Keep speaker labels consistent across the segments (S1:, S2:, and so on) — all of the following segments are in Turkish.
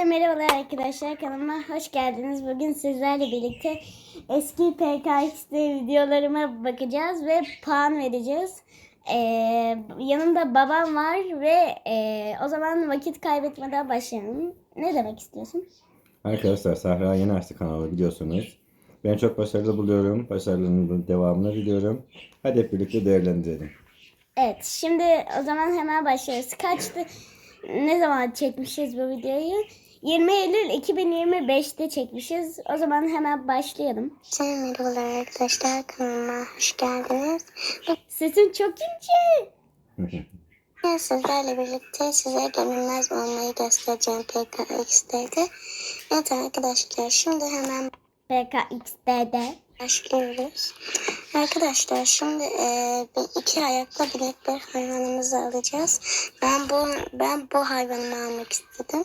S1: Herkese merhabalar arkadaşlar kanalıma hoş geldiniz. Bugün sizlerle birlikte eski PKX'de videolarıma bakacağız ve puan vereceğiz. Ee, yanımda babam var ve e, o zaman vakit kaybetmeden başlayalım. Ne demek istiyorsun?
S2: Arkadaşlar Sahra yeni açtı kanalı biliyorsunuz. Ben çok başarılı buluyorum. Başarılarının devamını diliyorum. Hadi hep birlikte değerlendirelim.
S1: Evet şimdi o zaman hemen başlıyoruz. Kaçtı? Ne zaman çekmişiz bu videoyu? 20 Eylül 2025'te çekmişiz. O zaman hemen başlayalım.
S3: Merhabalar arkadaşlar kanalıma hoş geldiniz.
S1: Sesin çok ince.
S3: Bugün sizlerle birlikte size görünmez olmayı göstereceğim PKX'de. Evet arkadaşlar şimdi hemen
S1: PKX'de
S3: başlıyoruz. Arkadaşlar şimdi e, bir iki ayaklı binek bir hayvanımızı alacağız. Ben bu ben bu hayvanımı almak istedim.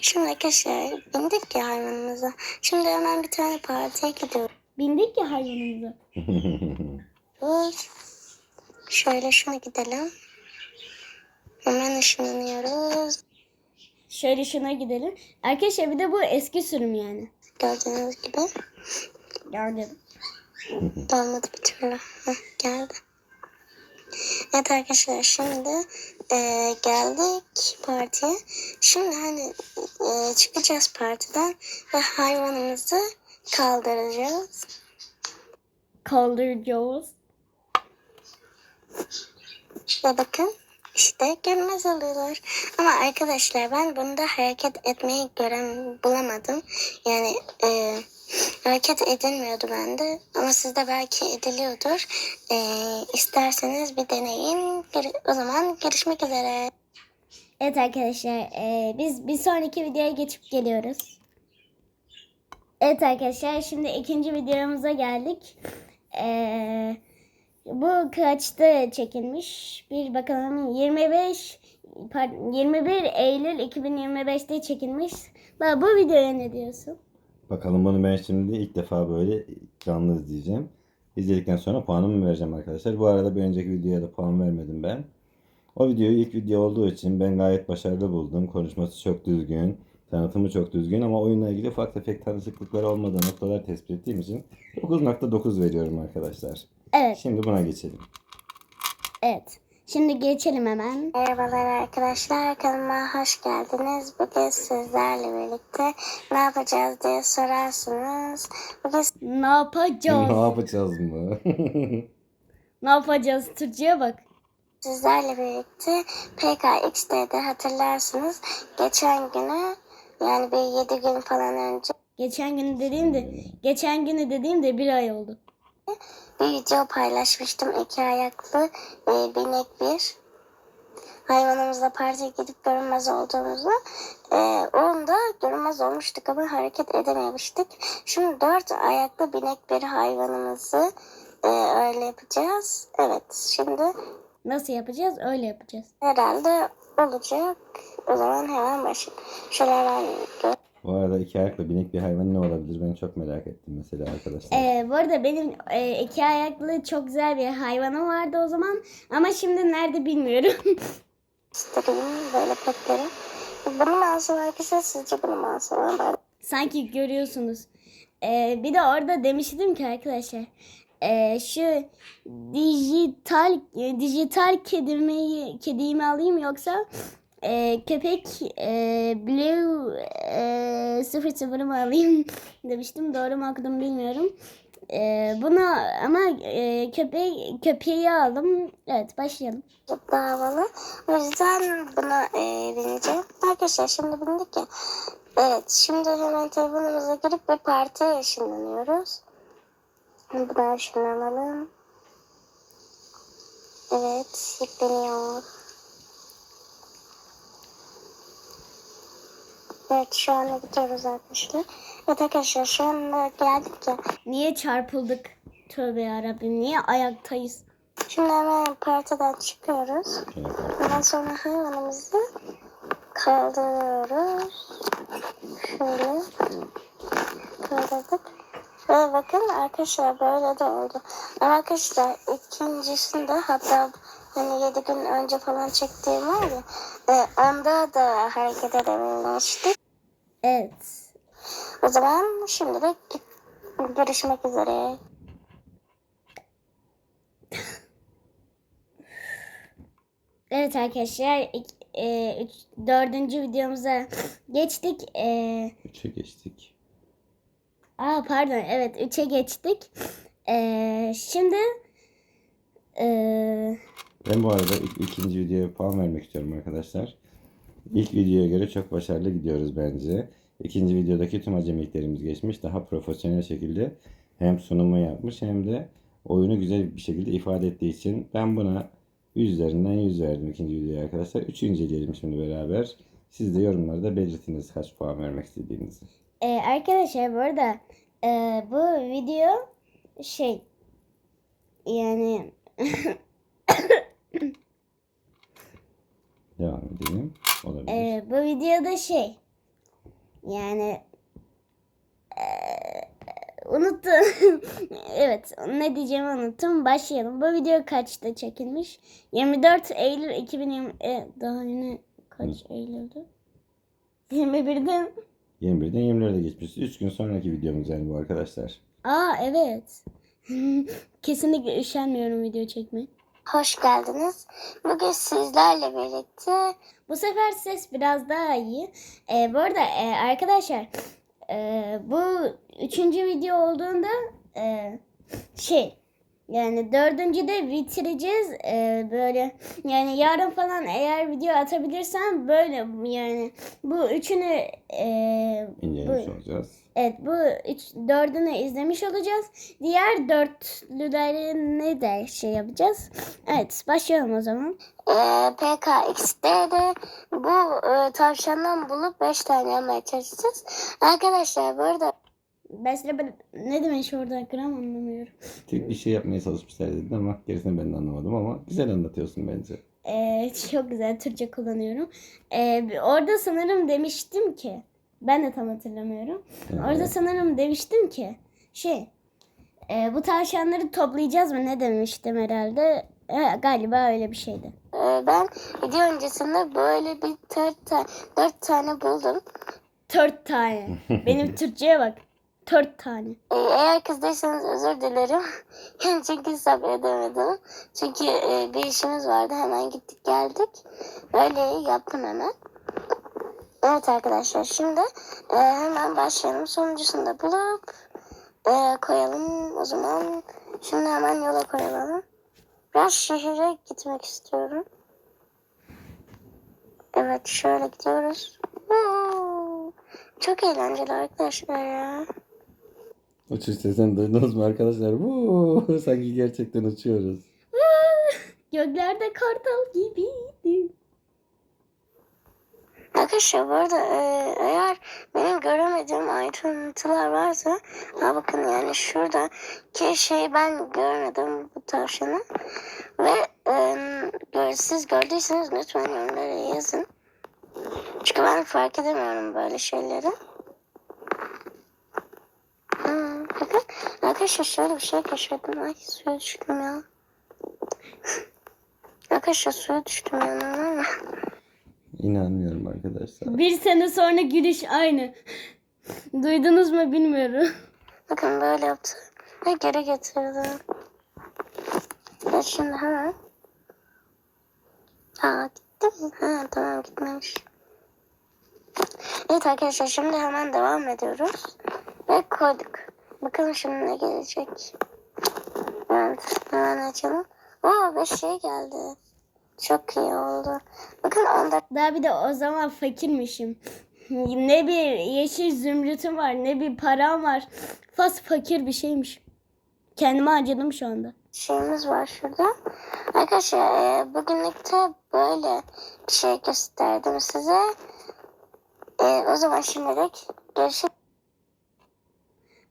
S3: Şimdi arkadaşlar bindik ya hayvanımıza. Şimdi hemen bir tane partiye gidiyoruz.
S1: Bindik ya hayvanımıza.
S3: Şöyle şuna gidelim. Hemen ışınlanıyoruz.
S1: Şöyle şuna gidelim. Arkadaşlar bir de bu eski sürüm yani.
S3: Gördüğünüz gibi.
S1: Gördüm.
S3: Dolmadı bir türlü. Heh, geldi. Evet arkadaşlar şimdi e, geldik partiye. Şimdi hani e, çıkacağız partiden ve hayvanımızı kaldıracağız.
S1: Kaldıracağız.
S3: Ve bakın işte görmez oluyorlar. Ama arkadaşlar ben bunda hareket etmeyi gören bulamadım. Yani e, hareket edilmiyordu bende. Ama sizde belki ediliyordur. E, isterseniz bir deneyin. O zaman görüşmek üzere.
S1: Evet arkadaşlar e, biz bir sonraki videoya geçip geliyoruz. Evet arkadaşlar şimdi ikinci videomuza geldik. E, bu kaçta çekilmiş? Bir bakalım 25 pardon, 21 Eylül 2025'te çekilmiş. Baba bu videoya ne diyorsun?
S2: Bakalım bunu ben şimdi ilk defa böyle canlı izleyeceğim. İzledikten sonra puanımı vereceğim arkadaşlar. Bu arada bir önceki videoya da puan vermedim ben. O videoyu ilk video olduğu için ben gayet başarılı buldum. Konuşması çok düzgün. Tanıtımı çok düzgün ama oyunla ilgili ufak tefek tanışıklıkları olmadığı noktalar tespit ettiğim için 9.9 veriyorum arkadaşlar.
S1: Evet,
S2: Şimdi buna geçelim.
S1: evet. Şimdi geçelim hemen.
S3: Merhabalar arkadaşlar. Kanalıma hoş geldiniz. Bugün sizlerle birlikte ne yapacağız diye sorarsınız. Bugün
S1: Ne yapacağız?
S2: ne yapacağız mı?
S1: ne yapacağız? Türkçe'ye bak.
S3: Sizlerle birlikte PKX'de hatırlarsınız geçen günü yani bir 7 gün falan önce
S1: Geçen günü dediğimde, geçen günü dediğimde bir ay oldu.
S3: Bir video paylaşmıştım. iki ayaklı e, binek bir hayvanımızla partiye gidip görünmez olduğumuzu. E, onda görünmez olmuştuk ama hareket edememiştik. Şimdi dört ayaklı binek bir hayvanımızı e, öyle yapacağız. Evet şimdi
S1: Nasıl yapacağız? Öyle yapacağız.
S3: herhalde olacak. O zaman hemen başlayalım. Şöyle hemen gö-
S2: Bu arada iki ayaklı binek bir hayvan ne olabilir? Ben çok merak ettim mesela arkadaşlar.
S1: Ee, bu arada benim e, iki ayaklı çok güzel bir hayvanım vardı o zaman. Ama şimdi nerede bilmiyorum.
S3: göstereyim böyle petleri. Bunu mu alsam arkadaşlar sizce bunu mu alsam? Ben
S1: Sanki görüyorsunuz. Ee, bir de orada demiştim ki arkadaşlar. e, şu dijital dijital kedimi kedimi alayım yoksa e, köpek e, blue e, 00'ı mı alayım demiştim. Doğru mu okudum bilmiyorum. E, bunu ama e, köpek köpeği aldım. Evet başlayalım.
S3: çok daha havalı. O yüzden buna e, bineceğim. Arkadaşlar şimdi bindik ya. Evet şimdi hemen telefonumuza girip bir partiye ışınlanıyoruz. Buna ışınlanalım. Evet yükleniyor. Evet şu anda gidiyoruz arkadaşlar. Evet arkadaşlar şu anda geldik ya.
S1: Niye çarpıldık? Tövbe yarabbim niye ayaktayız?
S3: Şimdi hemen partiden çıkıyoruz. Ondan sonra hayvanımızı kaldırıyoruz. Şöyle kaldırdık. Ve bakın arkadaşlar böyle de oldu. Ama arkadaşlar ikincisinde hatta hani 7 gün önce falan çektiğim var ya e, onda da hareket edememiştik.
S1: Evet.
S3: O zaman şimdilik görüşmek üzere.
S1: Evet arkadaşlar ik- e, üç, dördüncü videomuza geçtik. E,
S2: 3'e geçtik.
S1: aa pardon evet 3'e geçtik. E, şimdi e,
S2: Ben bu arada ilk, ikinci videoya puan vermek istiyorum arkadaşlar. İlk videoya göre çok başarılı gidiyoruz bence. İkinci videodaki tüm acemiliklerimiz geçmiş. Daha profesyonel şekilde hem sunumu yapmış hem de oyunu güzel bir şekilde ifade ettiği için ben buna 100 üzerinden 100 verdim ikinci videoya arkadaşlar. Üçüncü inceleyelim şimdi beraber. Siz de yorumlarda belirtiniz kaç puan vermek istediğinizi.
S1: e, arkadaşlar bu arada e, bu video şey yani
S2: Devam edelim. Olabilir.
S1: e, bu videoda şey yani e, unuttum. evet ne diyeceğimi unuttum. Başlayalım. Bu video kaçta çekilmiş? 24 Eylül 2020 e, daha yine kaç Eylül'dü? 21'de.
S2: 21'den 24'e geçmiş. 3 gün sonraki videomuz yani bu arkadaşlar.
S1: Aa evet. Kesinlikle üşenmiyorum video çekmeye.
S3: Hoş geldiniz. Bugün sizlerle birlikte
S1: Bu sefer ses biraz daha iyi. Ee, bu arada e, arkadaşlar e, bu üçüncü video olduğunda e, şey yani dördüncü de bitireceğiz. E, böyle yani yarın falan eğer video atabilirsem böyle yani bu üçünü e,
S2: İncelemiş
S1: bu,
S2: olacağız.
S1: evet bu üç, dördünü izlemiş olacağız. Diğer dörtlülerini de şey yapacağız. Evet başlayalım o zaman.
S3: e, PKX'de de bu e, tavşandan bulup 5 tane yapmaya çalışacağız. Arkadaşlar bu arada
S1: Mesela ben ne demek orada gram anlamıyorum.
S2: Tek bir şey yapmaya çalışmışlar dedin ama gerisini ben de anlamadım ama güzel anlatıyorsun bence.
S1: Ee, çok güzel Türkçe kullanıyorum. Ee, orada sanırım demiştim ki ben de tam hatırlamıyorum. Orada
S2: Evet.
S1: sanırım demiştim ki şey e, bu tavşanları toplayacağız mı ne demiştim herhalde. E, galiba öyle bir şeydi.
S3: e, ben video öncesinde böyle bir 4 tane, 4 tane buldum.
S1: Dört tane. Benim Türkçe'ye bak. Dört tane.
S3: E, eğer kızdıysanız özür dilerim. Çünkü sabredemedim. Çünkü e, bir işimiz vardı. Hemen gittik geldik. Öyle yaptım hemen. Evet arkadaşlar şimdi e, hemen başlayalım. Sonuncusunu da bulup e, koyalım. O zaman şimdi hemen yola koyalım. Biraz şehire gitmek istiyorum. Evet şöyle gidiyoruz. Çok eğlenceli arkadaşlar ya.
S2: Uçuş sesini duydunuz mu arkadaşlar? Vuu, sanki gerçekten uçuyoruz.
S1: Göklerde kartal gibiydi.
S3: Arkadaşlar bu arada e, eğer benim göremediğim ayrıntılar varsa ha bakın yani şurada ki şeyi ben görmedim bu tavşanı ve e, siz gördüyseniz lütfen yorumlara yazın. Çünkü ben fark edemiyorum böyle şeyleri. Bakın arkadaşlar şöyle bir şey keşfettim. Ay suya düştüm ya. Arkadaşlar suya düştüm ya.
S2: İnanmıyorum arkadaşlar.
S1: Bir sene sonra gülüş aynı. Duydunuz mu bilmiyorum.
S3: Bakın böyle yaptı. Ve geri getirdi. Ve şimdi hemen. Aa gitti mi? Ha tamam gitmemiş. Evet arkadaşlar şimdi hemen devam ediyoruz. Ve koyduk. Bakalım şimdi ne gelecek. Evet hemen açalım. Oo beş şey geldi. Çok iyi oldu. Bakın onda
S1: Daha bir de o zaman fakirmişim. Ne bir yeşil zümrütüm var ne bir param var. Fas fakir bir şeymiş. Kendime acıdım şu anda.
S3: şeyimiz var şurada. Arkadaşlar e, bugünlük de böyle bir şey gösterdim size. E, o zaman şimdilik görüşürüz.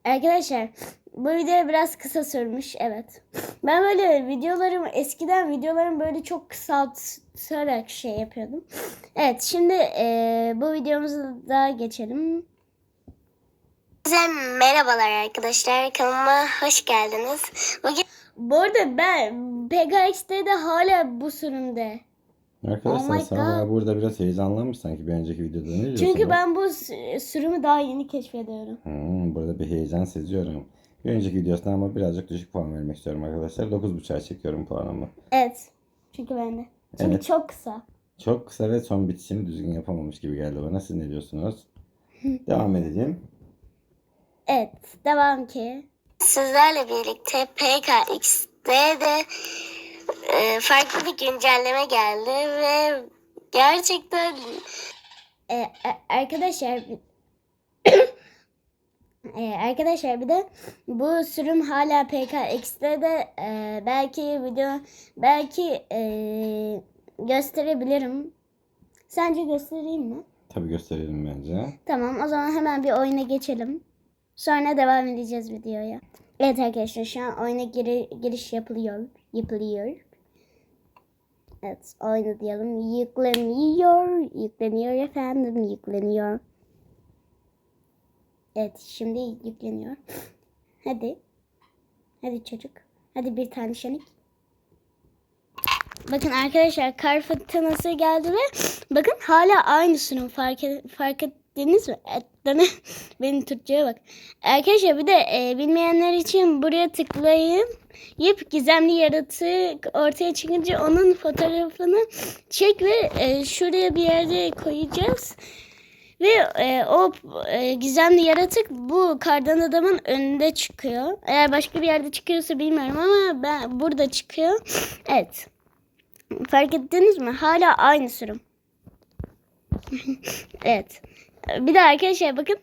S1: Arkadaşlar bu video biraz kısa sürmüş evet. Ben böyle videolarım eskiden videolarım böyle çok kısaltarak şey yapıyordum. Evet şimdi eee, bu videomuza da geçelim.
S3: Size merhabalar arkadaşlar. Kanalıma hoş geldiniz. Bugün
S1: Bu arada ben PKX'de de hala bu sürümde.
S2: Arkadaşlar
S1: Oh my
S2: Sara burada biraz heyecanlanmış sanki bir önceki videoda ne diyorsunuz?
S1: Çünkü ben bu sü- sürümü daha yeni keşfediyorum.
S2: Hmm, burada bir heyecan seziyorum. Bir önceki videosuna ama birazcık düşük puan vermek istiyorum arkadaşlar. 9.5'a çekiyorum puanımı.
S1: Evet. Çünkü ben de. Çünkü
S2: Evet.
S1: çok kısa.
S2: Çok kısa ve son bitişini düzgün yapamamış gibi geldi bana. Siz ne diyorsunuz? Devam edelim.
S1: Evet. Devam ki.
S3: Sizlerle birlikte PKX'de de e, farklı bir güncelleme geldi ve gerçekten
S1: e- arkadaşlar Ee, arkadaşlar bir de bu sürüm hala PKX'de de e, belki video belki e, gösterebilirim. Sence göstereyim mi?
S2: Tabii gösterelim bence.
S1: Tamam o zaman hemen bir oyuna geçelim. Sonra devam edeceğiz videoya. Evet arkadaşlar şu an oyuna giri- giriş yapılıyor. Yapılıyor. Evet oyunu diyelim. Yükleniyor. Yükleniyor efendim. Yükleniyor. Evet şimdi yükleniyor. Hadi. Hadi çocuk. Hadi bir tane şenik. Bakın arkadaşlar kar fırtınası geldi ve bakın hala aynı sınıf fark, et- fark ettiniz mi? Ettiniz. Benim Türkçe'ye bak. Arkadaşlar bir de e, bilmeyenler için buraya tıklayın. Yip gizemli yaratık ortaya çıkınca onun fotoğrafını çek ve e, şuraya bir yerde koyacağız. Ve e, o e, gizemli yaratık bu kardan adamın önünde çıkıyor. Eğer başka bir yerde çıkıyorsa bilmiyorum ama ben burada çıkıyor. Evet. Fark ettiniz mi? Hala aynı sürüm. evet. Bir de arkadaşlar bakın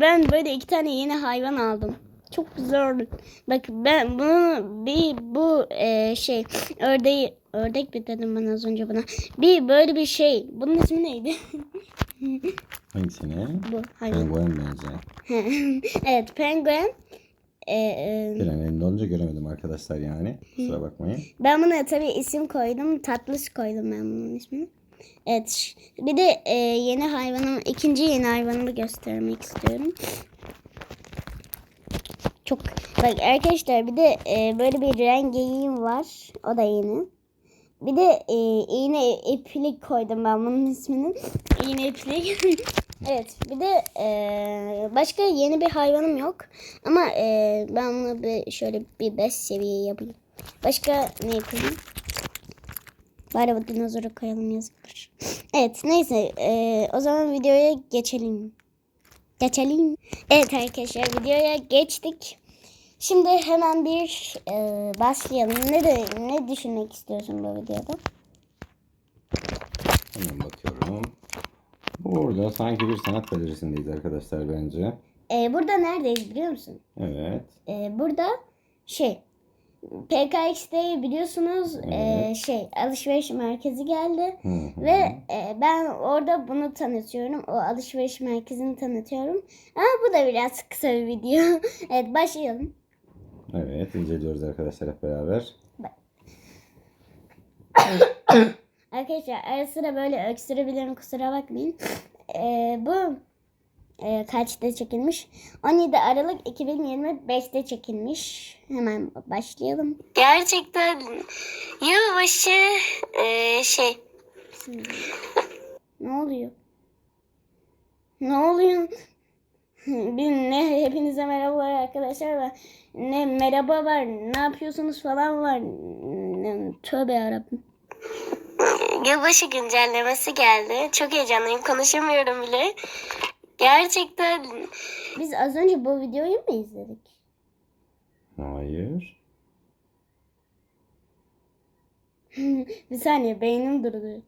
S1: ben böyle iki tane yeni hayvan aldım. Çok güzel oldu. Bak ben bunu bir bu e, şey ördeği ördek mi dedim ben az önce buna. Bir böyle bir şey. Bunun ismi neydi?
S2: Hangisine?
S1: bu hayvan.
S2: Penguen bence.
S1: evet penguen. E, e,
S2: Bir an elinde olunca göremedim arkadaşlar yani. Kusura bakmayın.
S1: Ben buna tabii isim koydum. Tatlış koydum ben bunun ismini. Evet. Bir de e, yeni hayvanım, ikinci yeni hayvanımı göstermek istiyorum. Çok bak arkadaşlar bir de e, böyle bir rengeyiğim var. O da yeni. Bir de e, iğne iplik koydum ben bunun ismini. İğne iplik. evet bir de e, başka yeni bir hayvanım yok. Ama e, ben bunu bir, şöyle bir 5 seviye yapayım. Başka ne koyayım? Bari bu dinozoru koyalım yazıktır. Evet neyse e, o zaman videoya geçelim. Geçelim. Evet arkadaşlar videoya geçtik. Şimdi hemen bir e, başlayalım. Ne de ne düşünmek istiyorsun bu videoda?
S2: Hemen bakıyorum. Burada sanki bir sanat galerisindeyiz arkadaşlar bence.
S1: E, burada neredeyiz biliyor musun?
S2: Evet.
S1: E, burada şey PKX'de biliyorsunuz e, şey alışveriş merkezi geldi. Ve e, ben orada bunu tanıtıyorum. O alışveriş merkezini tanıtıyorum. Ama bu da biraz kısa bir video. evet başlayalım.
S2: Evet inceliyoruz arkadaşlar hep beraber.
S1: Arkadaşlar ara sıra böyle öksürebilirim kusura bakmayın. E, bu e, kaçta çekilmiş? 17 Aralık 2025'te çekilmiş. Hemen başlayalım.
S3: gerçekten yılbaşı e, şey
S1: Ne oluyor? Ne oluyor? Bir ne hepinize merhabalar arkadaşlar var. Ne merhaba var. Ne yapıyorsunuz falan var. Tövbe yarabbim.
S3: yılbaşı güncellemesi geldi. Çok heyecanlıyım konuşamıyorum bile. Gerçekten
S1: Biz az önce bu videoyu mu izledik?
S2: Hayır.
S1: Bir saniye beynim durdu.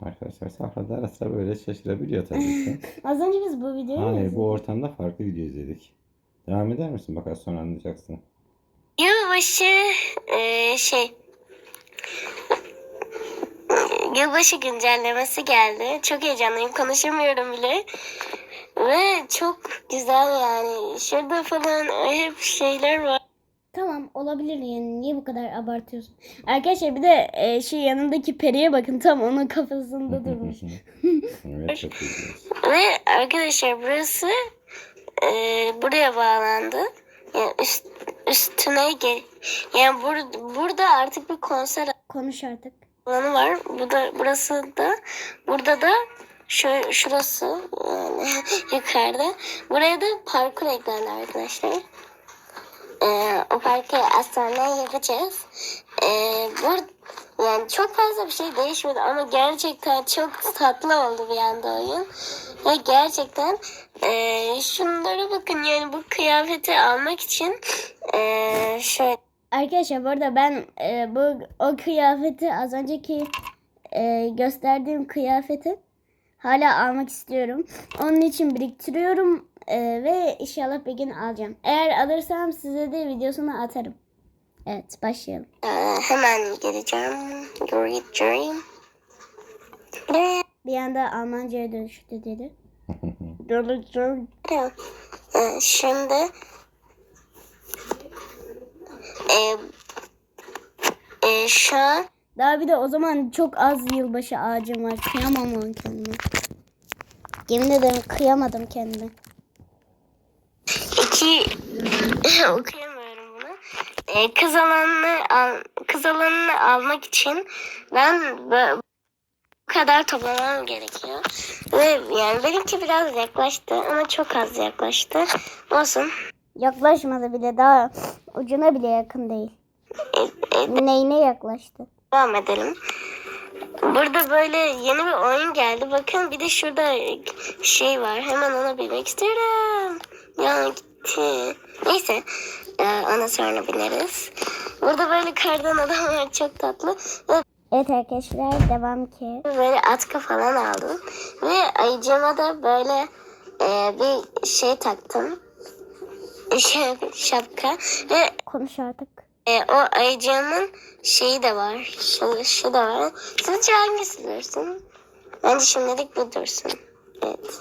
S2: Arkadaşlar Sahra da ara sıra böyle şaşırabiliyor tabii ki.
S1: Az önce biz bu videoyu mu
S2: Hayır
S1: izledik?
S2: bu ortamda farklı video izledik. Devam eder misin? Bak az sonra anlayacaksın.
S3: yılbaşı e, şey yılbaşı güncellemesi geldi. Çok heyecanlıyım konuşamıyorum bile. Ve çok güzel yani. Şurada falan hep şeyler var.
S1: Tamam olabilir yani niye bu kadar abartıyorsun? Arkadaşlar bir de e, şu yanındaki periye bakın tam onun kafasında durmuş.
S2: evet çok ilginç.
S3: Ve arkadaşlar burası e, buraya bağlandı. Yani üst, üstüne gel. Yani bur, burada artık bir konser
S1: Konuş artık.
S3: Alanı var. Bu da burası da burada da şu şurası yukarıda. Buraya da parkur eklendi arkadaşlar. Ee, o parkı sonra yapacağız. Ee, bu yani çok fazla bir şey değişmedi ama gerçekten çok tatlı oldu bir anda oyun. Ve gerçekten ee, şunlara bakın yani bu kıyafeti almak için ee, şöyle
S1: Arkadaşlar bu arada ben e, bu o kıyafeti az önceki e, gösterdiğim kıyafeti hala almak istiyorum. Onun için biriktiriyorum e, ve inşallah bir gün alacağım. Eğer alırsam size de videosunu atarım. Evet başlayalım.
S3: ee, hemen geleceğim. Göreceğim.
S1: Bir anda Almanca'ya dönüştü dedi. Dönüştü.
S3: Ee, Şimdi e, e, şu an
S1: Daha bir de o zaman çok az yılbaşı ağacım var. Kıyamam onu kendime. Yemin ederim kıyamadım kendime.
S3: iki okuyamıyorum bunu. E, kız alanını al, kız alanını almak için ben bu kadar toplamam gerekiyor. Ve yani benimki biraz yaklaştı ama çok az yaklaştı. Olsun.
S1: Yaklaşmadı bile daha ucuna bile yakın değil.
S3: E, e,
S1: Neyine yaklaştı?
S3: Devam edelim. Burada böyle yeni bir oyun geldi. Bakın bir de şurada şey var. Hemen ona bilmek istiyorum. Ya gitti. Neyse. Ee, ona sonra biliriz. Burada böyle kardan adam var. Çok tatlı. Ve
S1: Evet arkadaşlar devam ki.
S3: böyle atkı falan aldım. Ve ayıcıma da böyle e, bir şey taktım. Şapka. Ve
S1: Konuş artık.
S3: E, o ayıcığımın şeyi de var. Şu, şu da var. Sizce hangisi dursun? Bence şimdilik bu dursun. Evet.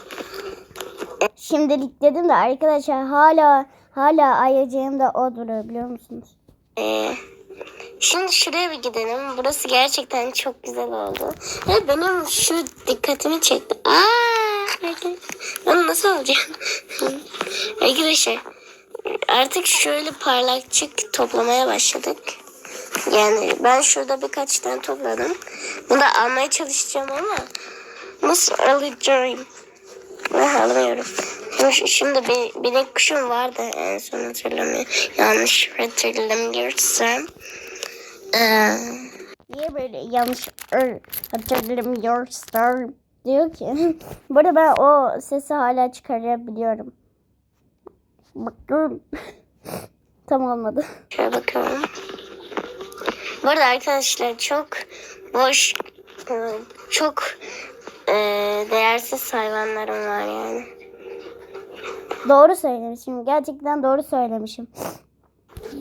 S1: Şimdilik dedim de arkadaşlar hala hala ayıcığımda o duruyor biliyor musunuz?
S3: E, şimdi şuraya bir gidelim. Burası gerçekten çok güzel oldu. Ve benim şu dikkatimi çekti. Aa, ben nasıl alacağım? Arkadaşlar artık şöyle parlakçık toplamaya başladık. Yani ben şurada birkaç tane topladım. Bunu da almaya çalışacağım ama nasıl alacağım? Ben alamıyorum. Şimdi, bir binek kuşum vardı en son hatırlamıyorum. Yanlış hatırlamıyorsam. Ee,
S1: Niye böyle yanlış hatırlamıyorsun diyor ki. Bu ben o sesi hala çıkarabiliyorum. Bakıyorum. Tam olmadı.
S3: şöyle bakalım. Bu arada arkadaşlar çok boş, e, çok e, değersiz hayvanlarım var yani.
S1: Doğru söylemişim. Gerçekten doğru söylemişim.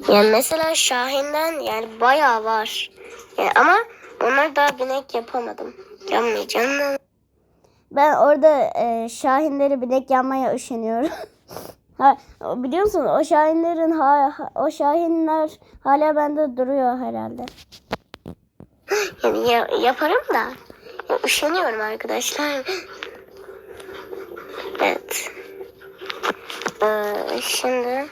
S3: Yani mesela Şahin'den yani bayağı var. Yani ama onlar daha binek yapamadım. Yapmayacağım.
S1: Ben orada e, şahinleri bilek yanmaya üşeniyorum. ha, biliyor musun o şahinlerin ha, o şahinler hala bende duruyor herhalde.
S3: Yani ya- yaparım da ya, üşeniyorum arkadaşlar. Evet. Ee, şimdi